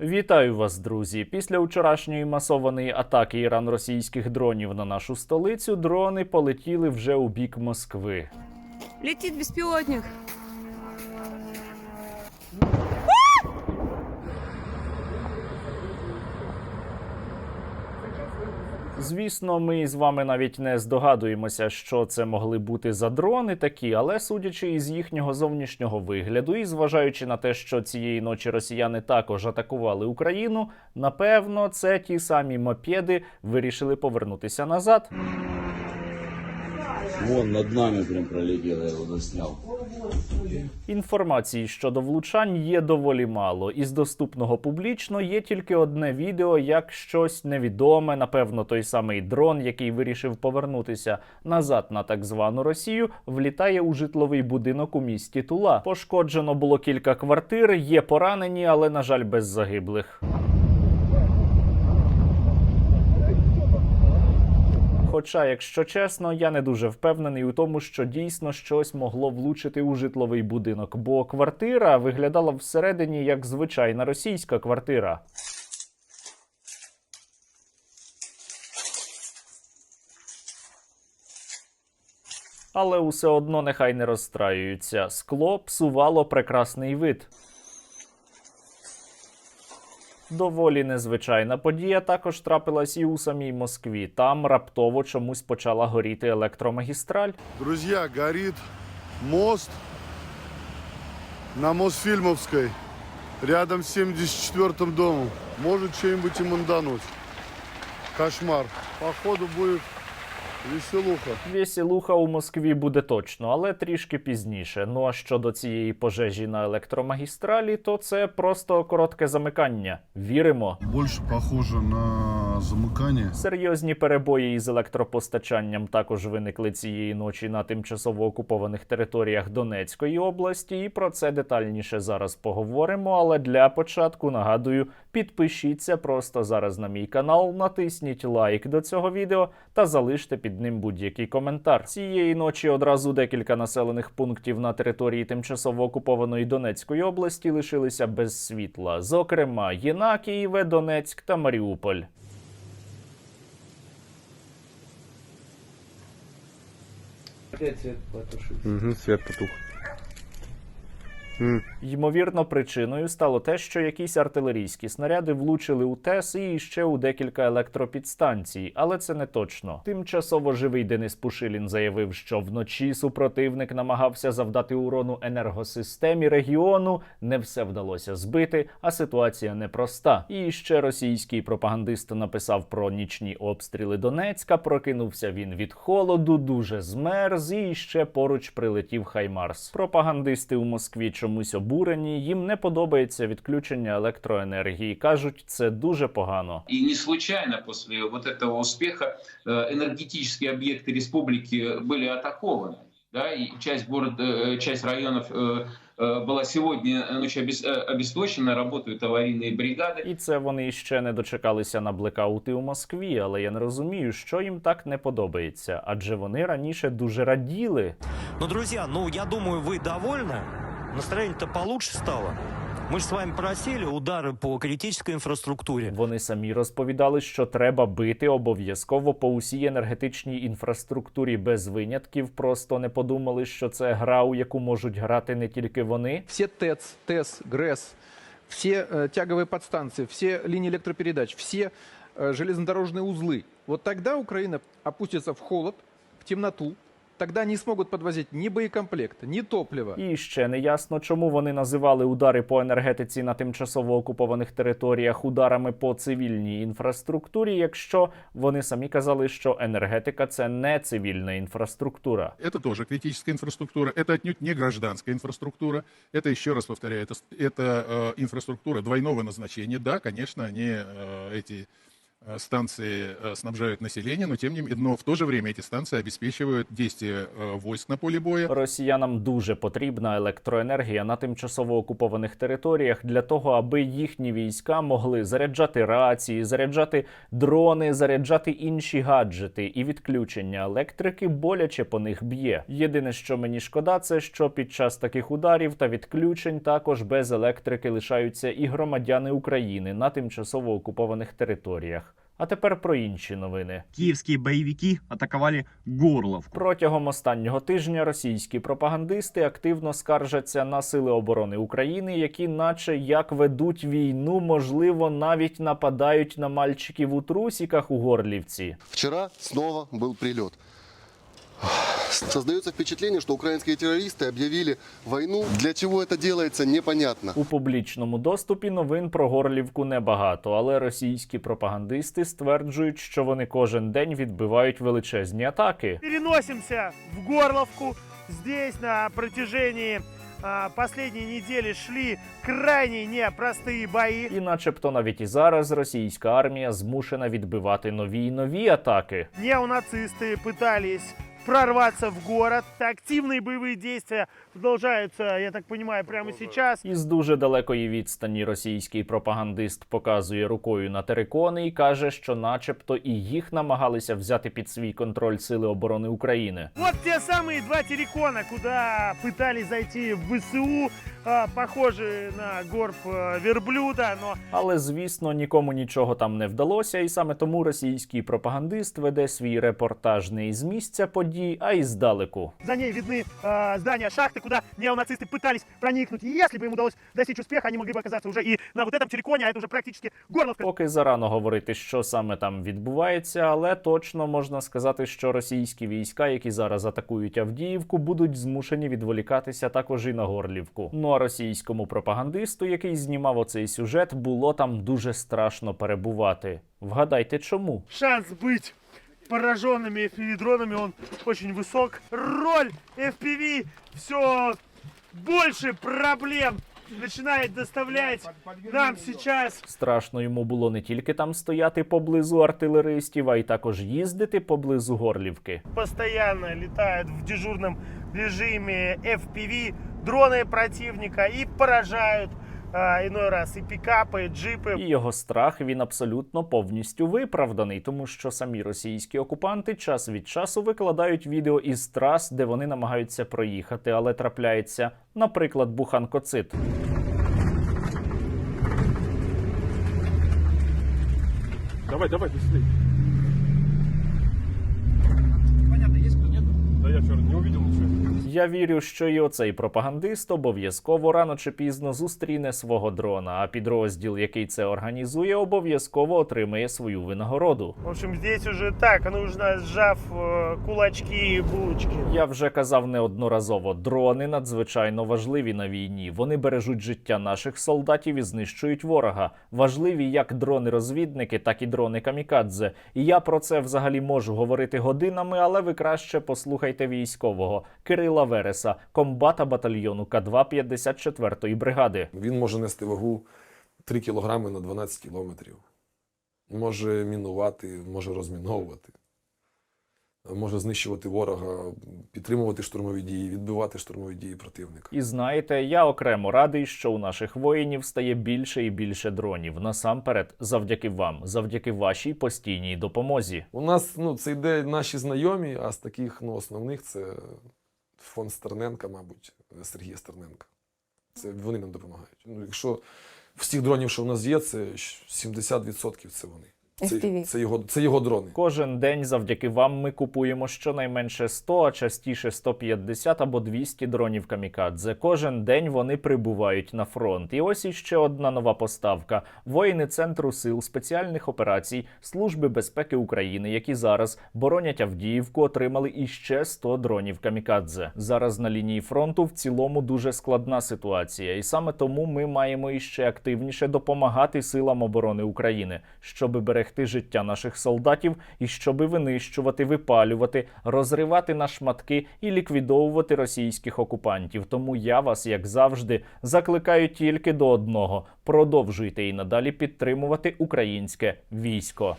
Вітаю вас, друзі! Після вчорашньої масованої атаки іран-російських дронів на нашу столицю дрони полетіли вже у бік Москви. Летит беспилотник. Звісно, ми з вами навіть не здогадуємося, що це могли бути за дрони такі, але судячи із їхнього зовнішнього вигляду, і зважаючи на те, що цієї ночі росіяни також атакували Україну, напевно, це ті самі мопеди вирішили повернутися назад. Вон над нами прям пролетел, я его заснял. Інформації щодо влучань є доволі мало. Із доступного публічно є тільки одне відео, як щось невідоме, напевно, той самий дрон, який вирішив повернутися назад на так звану Росію, влітає у житловий будинок у місті Тула. Пошкоджено було кілька квартир, є поранені, але на жаль, без загиблих. Хоча, якщо чесно, я не дуже впевнений у тому, що дійсно щось могло влучити у житловий будинок, бо квартира виглядала всередині як звичайна російська квартира. Але усе одно нехай не розстраюються. Скло псувало прекрасний вид. Доволі незвичайна подія також трапилась і у самій Москві. Там раптово чомусь почала горіти електромагістраль. Друзья, горить мост на Мосфільмовській, рядом з 74-м домом. Може чим-нибудь і мандануть. Кошмар. Походу будет веселуха. Весілуха у Москві буде точно, але трішки пізніше. Ну а щодо цієї пожежі на електромагістралі, то це просто коротке замикання. Віримо. Больше похоже на замыкание. Серйозні перебої із електропостачанням також виникли цієї ночі на тимчасово окупованих територіях Донецької області, і про це детальніше зараз поговоримо. Але для початку нагадую, підпишіться просто зараз на мій канал, натисніть лайк до цього відео та залиште під ним будь-який коментар. Цієї ночі одразу декілька населених пунктів на території тимчасово окупованої Донецької області лишилися без світла, зокрема Єнакієве, Донецьк та Маріуполь. Опять свет потушился. Угу, свет потух. Ймовірно, причиною стало те, що якісь артилерійські снаряди влучили у ТЕС і ще у декілька електропідстанцій, але це не точно. Тимчасово живий Денис Пушилін заявив, що вночі супротивник намагався завдати урону енергосистемі регіону. Не все вдалося збити, а ситуація непроста. І ще російський пропагандист написав про нічні обстріли Донецька. Прокинувся він від холоду, дуже змерз, і ще поруч прилетів Хаймарс. Пропагандисти у Москві чомусь обурені. Їм не подобається відключення електроенергії. кажуть, це дуже погано. И не случайно после вот этого успеха э, энергетические объекты республики были атакованы. Да, и часть города, э, часть районов э, э, была сегодня ночью обес- э, обесточена, работают аварийные бригады. І це вони ще не дочекалися на блекаути у Москві, але я не розумію, що їм так не подобається, адже вони раніше дуже раділи. Ну, друзья, ну, я думаю, вы довольны. Настроение-то получше стало. Мы же с вами просили удары по критической инфраструктуре. Вони самі розповідали, що треба бити обов'язково по усій енергетичній інфраструктурі без винятків. Просто не подумали, що це гра, у яку можуть грати не тільки вони. все ТЭЦ, ТЭС, ГРЭС, все э, тяговые подстанции, все линии электропередач, все э, железнодорожные узлы. Вот тогда Украина опустится в холод, в темноту. Тогда не смогут подвозить ни боекомплекта, ни топлива. І ще не ясно, чому вони називали удари по енергетиці на тимчасово окупованих територіях ударами по цивільній інфраструктурі, якщо вони самі казали, що енергетика це не цивільна інфраструктура. Это тоже критическая инфраструктура, это отнюдь не гражданская инфраструктура, это, еще раз повторяю, это, это э, инфраструктура двойного назначения. Да, конечно, они, э, эти э, станции э, снабжают население, но тем не менее, но в то же время эти станции обеспечивают действие э, войск на поле боя. Росіянам дуже потрібна електроенергія на тимчасово окупованих територіях для того, аби їхні війська могли заряджати рації, заряджати дрони, заряджати інші гаджети, і відключення електрики боляче по них б'є. Єдине, що мені шкода, це що під час таких ударів та відключень також без електрики лишаються і громадяни України на тимчасово окупованих територіях. А тепер про інші новини. Київські бойовики атакували Горловку. Протягом останнього тижня російські пропагандисти активно скаржаться на сили оборони України, які, наче як ведуть війну, можливо, навіть нападають на мальчиків у трусіках у Горлівці. Вчора знову був прилет. Создается впечатление, что украинские террористы объявили войну. Для чего это делается, непонятно. У публічному доступі новин про Горлівку небагато, але російські пропагандисти стверджують, що вони кожен день відбивають величезні атаки. переносимся в Горловку. Здесь на протяжении а, последней недели шли крайне непростые бои. І, начебто, навіть і зараз російська армія змушена відбивати нові й нові атаки. Неонацисты пытались прорваться в город. Активные боевые действия продолжаются, я так понимаю, прямо сейчас. Із дуже далекої відстані російський пропагандист показує рукою на терикони і каже, що, начебто, і їх намагалися взяти під свій контроль сили оборони України. Вот те самые два террикона, куда пытались зайти в ВСУ, а, похожие на горб а, верблюда, но Але звісно, нікому нічого там не вдалося, і саме тому російський пропагандист веде свій репортаж не із місця подій, а із далеку. за ней видны а, здания шахты, куда неонацисты пытались проникнуть. И если бы им удалось достичь успеха, они могли бы оказаться уже и на вот этом терриконе, а это уже практически Горловка. Поки зарано говорити, що саме там відбувається, але точно можна сказати, що російські війська, які зараз атакують Авдіївку, будуть змушені відволікатися також і на Горлівку. Ну а російському пропагандисту, який знімав оцей сюжет, було там дуже страшно перебувати. Вгадайте, чому? Шанс быть пораженными FPV-дронами, он очень высок. Роль FPV все больше проблем начинает доставлять нам сейчас. Страшно йому було не тільки там стояти поблизу артилеристів, а й також їздити поблизу Горлівки. Постоянно летают в дежурном режиме FPV дроны противника и поражают а, иной раз и пикапы, и джипы. І його страх він абсолютно повністю виправданий, тому що самі російські окупанти час від часу викладають відео із трас, де вони намагаються проїхати, але трапляється, наприклад, буханкоцит. Давай, давай, быстрее. Я вірю, що і оцей пропагандист обов'язково рано чи пізно зустріне свого дрона, а підрозділ, який це організує, обов'язково отримає свою винагороду. В общем, здесь уже так, нужно сжав э, кулачки и булочки. Я вже казав неодноразово, дрони надзвичайно важливі на війні. Вони бережуть життя наших солдатів і знищують ворога. Важливі як дрони-розвідники, так і дрони камікадзе. І я про це взагалі можу говорити годинами, але ви краще послухайте військового Кирила Вереса, комбата батальйону К2 54-ї бригади. Він може нести вагу 3 кілограми на 12 кілометрів. Може мінувати, може розміновувати, може знищувати ворога, підтримувати штурмові дії, відбивати штурмові дії противника. І знаєте, я окремо радий, що у наших воїнів стає більше і більше дронів. Насамперед, завдяки вам, завдяки вашій постійній допомозі. У нас ну, це йде наші знайомі, а з таких ну, основних це фонд Стерненка, мабуть, Сергія Стерненка. Це вони нам допомагають. Ну, якщо всіх дронів, що в нас є, це 70% це вони. Це, це, його, це його дрони. Кожен день завдяки вам ми купуємо щонайменше 100, а частіше 150 або 200 дронів камікадзе. Кожен день вони прибувають на фронт. І ось іще одна нова поставка: воїни центру сил спеціальних операцій Служби безпеки України, які зараз боронять Авдіївку, отримали іще 100 дронів камікадзе. Зараз на лінії фронту в цілому дуже складна ситуація, і саме тому ми маємо іще активніше допомагати силам оборони України, щоб берегти берегти життя наших солдатів і щоби винищувати, випалювати, розривати на шматки і ліквідовувати російських окупантів. Тому я вас, як завжди, закликаю тільки до одного: продовжуйте і надалі підтримувати українське військо.